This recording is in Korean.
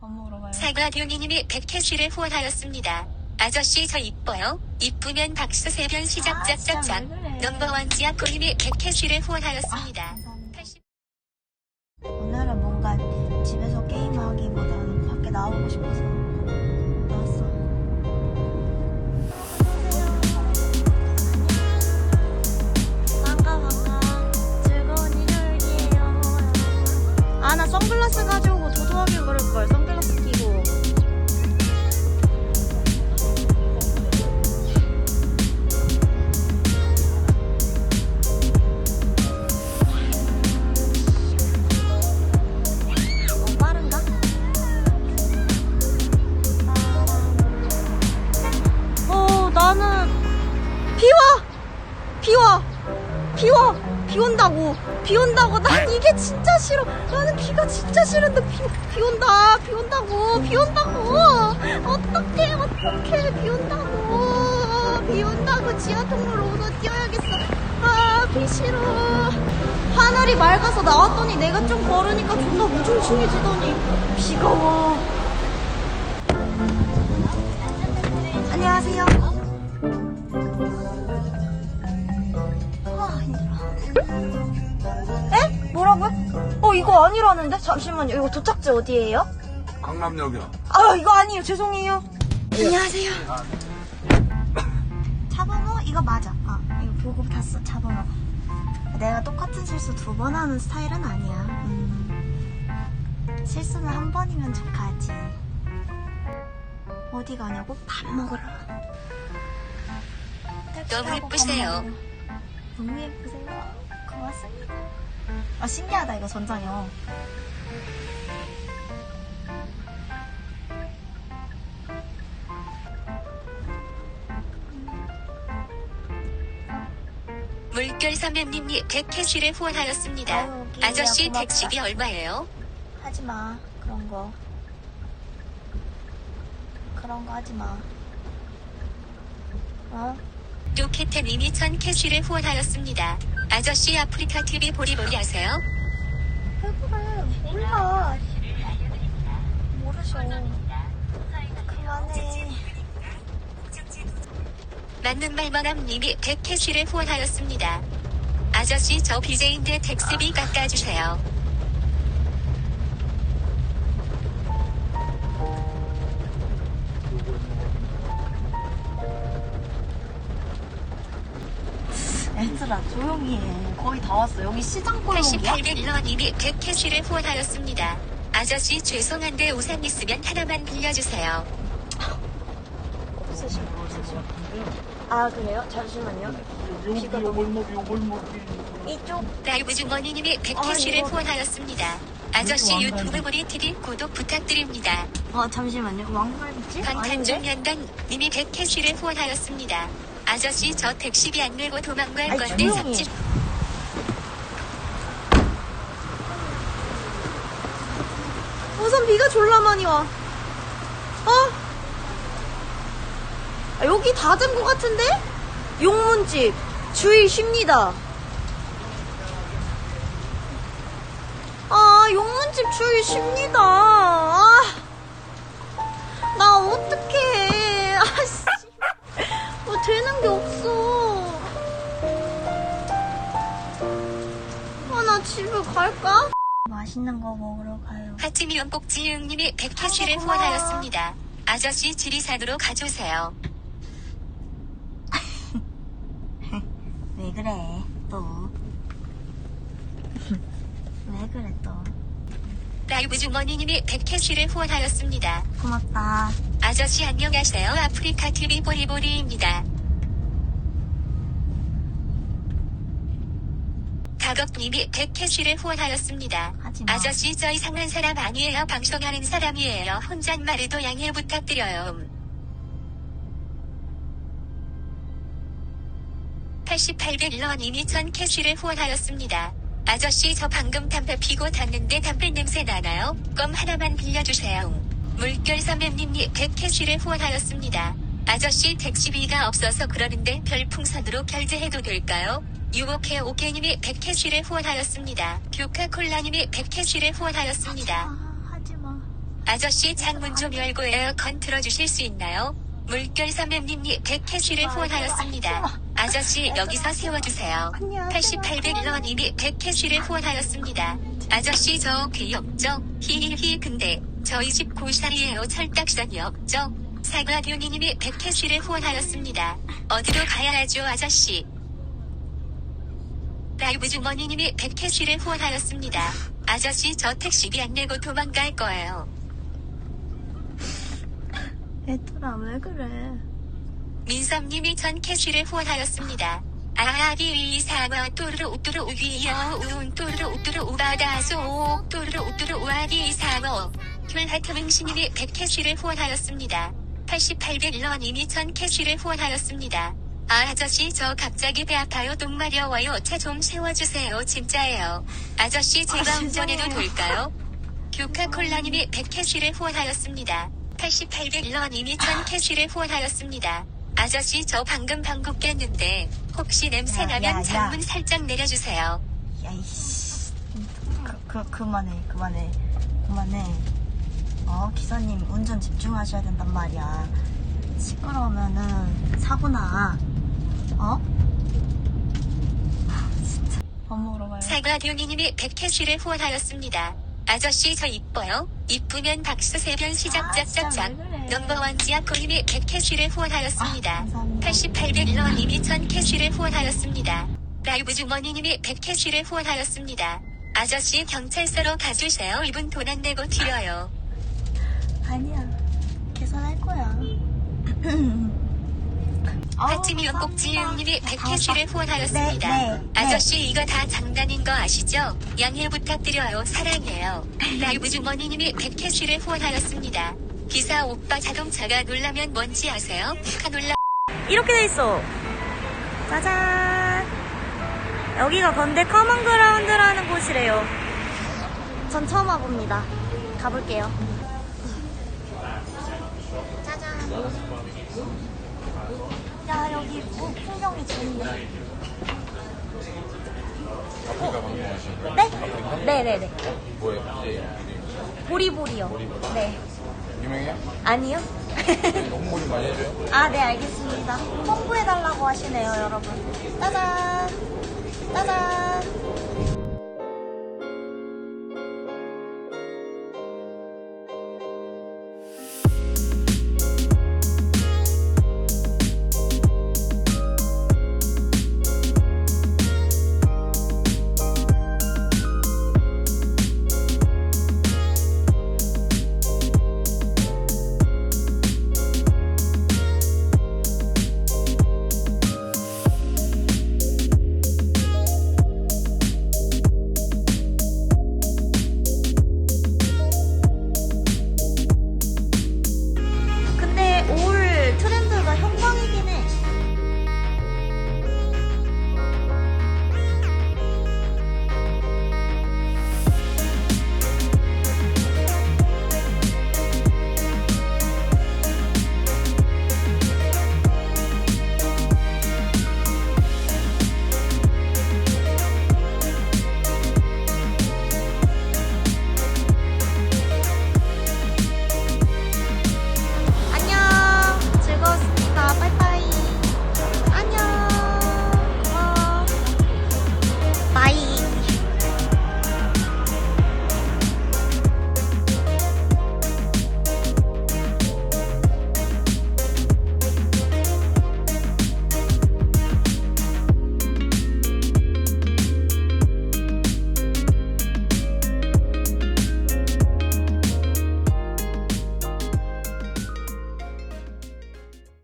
밥 먹으러 가요. 사과 듀니님이 백캐시를 후원하였습니다. 아저씨 저 이뻐요? 이쁘면 박수 세변 시작 아, 진짜 짝짝짝. 왜 그래. 넘버원 지아코님이 백캐시를 후원하였습니다. 감사합니다. 80... 오늘은 뭔가 집에서 게임하기보다는 밖에 나오고 싶어서 비와! 비 온다고! 비 온다고! 난 이게 진짜 싫어! 나는 비가 진짜 싫은데 비, 비 온다! 비 온다고! 비 온다고! 어떡해! 어떡해! 비 온다고! 비 온다고! 지하 통로로 오너 뛰어야겠어! 아, 비 싫어! 하늘이 맑아서 나왔더니 내가 좀 걸으니까 존나 우중충해지더니 비가 와. 안녕하세요. 어, 이거 아니라는데? 잠시만요. 이거 도착지 어디예요? 강남역이요. 아, 이거 아니에요. 죄송해요. 안녕하세요. 차번호? 이거 맞아. 아, 이거 보고 봤어. 차번호. 내가 똑같은 실수 두 번 하는 스타일은 아니야. 음. 실수는 한 번이면 족하지. 어디 가냐고? 밥 먹으러. 너무 예쁘세요. 너무 예쁘세요. 고맙습니다. 아, 신기하다, 이거 전장이요. 물결 삼연님이 백캐시를 후원하였습니다. 아유, 기회야, 아저씨 고맙다. 택시비 얼마예요? 하지 마. 그런 거. 그런 거 하지 마. 어? 루케테님이 천 캐시를 후원하였습니다. 아저씨 아프리카 TV 보리보리 그래? 몰라. 모르셔. 그만해. 맞는 말만함님이 백 캐시를 후원하였습니다. 아저씨 저 BJ인데 택시비 깎아주세요. 얘들아, 조용히 해. 거의 다 왔어. 여기 시장 골목이야? 8800러님이 백캐시를 후원하였습니다. 아저씨 죄송한데 우산 있으면 하나만 빌려주세요. 없으시면 없으시면. 아, 그래요? 잠시만요. 여기 요 골목, 요 골목이. 이쪽. 라이브 주머니님이 백캐시를 아이고. 후원하였습니다. 아저씨 이거 유튜브. 보리 TV 구독 부탁드립니다. 어, 잠시만요. 왕갈비집? 방탄중년단 님이 백캐시를 후원하였습니다. 아저씨 저 택시비 안 내고 도망갈 아이, 건데 조용히 우선 비가 졸라 많이 와. 어? 아, 여기 닫은 것 같은데? 용문집. 주의 쉽니다. 아, 용문집 주의 쉽니다. 아, 갈까? 맛있는 거 먹으러 가요. 하치미 연복지응님이 백캐시를 고마워. 후원하였습니다. 아저씨 지리산으로 가주세요. 왜 그래, 또. 왜 그래, 또. 라이브 주머니님이 백캐시를 후원하였습니다. 고맙다. 아저씨 안녕하세요. 아프리카 TV 보리보리입니다. 가격님이 백캐시를 후원하였습니다. 하지 마. 아저씨 저 이상한 사람 아니에요. 방송하는 사람이에요. 혼잣말에도 양해 부탁드려요. 8800러님이 천 캐시를 후원하였습니다. 아저씨 저 방금 담배 피고 탔는데 담배 냄새 나나요? 껌 하나만 빌려주세요. 물결 삼엠님이 100캐시를 후원하였습니다. 아저씨 택시비가 없어서 그러는데 별풍선으로 결제해도 될까요? 유혹해 오케님이 100캐시를 후원하였습니다. 뷰카콜라님이 100캐시를 후원하였습니다. 아, 하지 마. 아저씨 창문 좀 열고 에어컨 틀어주실 수 있나요? 물결 삼엠님이 100캐시를 후원하였습니다. 아저씨 여기서 세워주세요. 8800러님이 100캐시를 후원하였습니다. 아저씨 저 귀엽죠? 히히히 근데 저희 집 고사리에요 철딱선이 없죠? 사과듀니님이 100캐시를 후원하였습니다. 어디로 가야 하죠 아저씨? 라이브 주머니님이 100캐시를 후원하였습니다. 아저씨 저 택시비 안 내고 도망갈 거예요. 얘들아 왜 그래? 민섭님이 전 캐시를 후원하였습니다. 아기 이사마 또르르 우뚜르 우기여 우운 또르르 우뚜르 우바다소 또르르 우뚜르 우아기 이사마 귤하트 맹신님이 100캐시를 후원하였습니다. 8800러님이 전 캐시를 후원하였습니다. 아, 아저씨 저 갑자기 배 아파요 똥 마려워요 차 좀 세워주세요 진짜예요. 아저씨 제가 아, 운전해도. 될까요? 교카콜라님이 100캐시를 후원하였습니다. 8800러님이 1000캐시를 후원하였습니다. 아저씨 저 방금 방귀 깼는데 혹시 냄새 야, 나면. 창문 살짝 내려주세요. 야이씨. 그, 그, 그만해, 그만해. 그만해. 어, 기사님 운전 집중하셔야 된단 말이야. 시끄러우면은 사고나. 어? 진짜. 밥 먹으러 가요. 사과 듀니님이 100캐시를 후원하였습니다. 아저씨 저 이뻐요? 이쁘면 박수 세변 시작 아, 진짜 짝짝짝. 왜 그래. 넘버원 지아코님이 100캐시를 후원하였습니다. 아, 감사합니다. 8800러님이 1000캐시를 후원하였습니다. 라이브 주머니님이 100캐시를 후원하였습니다. 아저씨 경찰서로 가주세요. 이분 돈 안 내고 튀어요. 아니야. 계산할 거야. 하치미 연복지은님이 100캐시를 후원하였습니다. 네, 네, 네. 아저씨 이거 다 장난인 거 아시죠? 양해 부탁드려요. 사랑해요. 라이브 주머니님이 100캐시를 후원하였습니다. 기사 오빠 자동차가 놀라면 뭔지 아세요? 카놀라 이렇게 돼 있어. 짜잔. 여기가 건대 커먼 그라운드라는 곳이래요. 전 처음 와봅니다. 가볼게요. 야, 여기 뭐 풍경이 좋네. 아프리카 방송하신 거예요? 네? 네네네. 뭐예요? 예, 보리보리요. 보리보리. 네. 유명해요? 아니요? 홍보를 많이 해줘요? 아, 네, 알겠습니다. 홍보해달라고 하시네요, 여러분. 짜잔. 짜잔.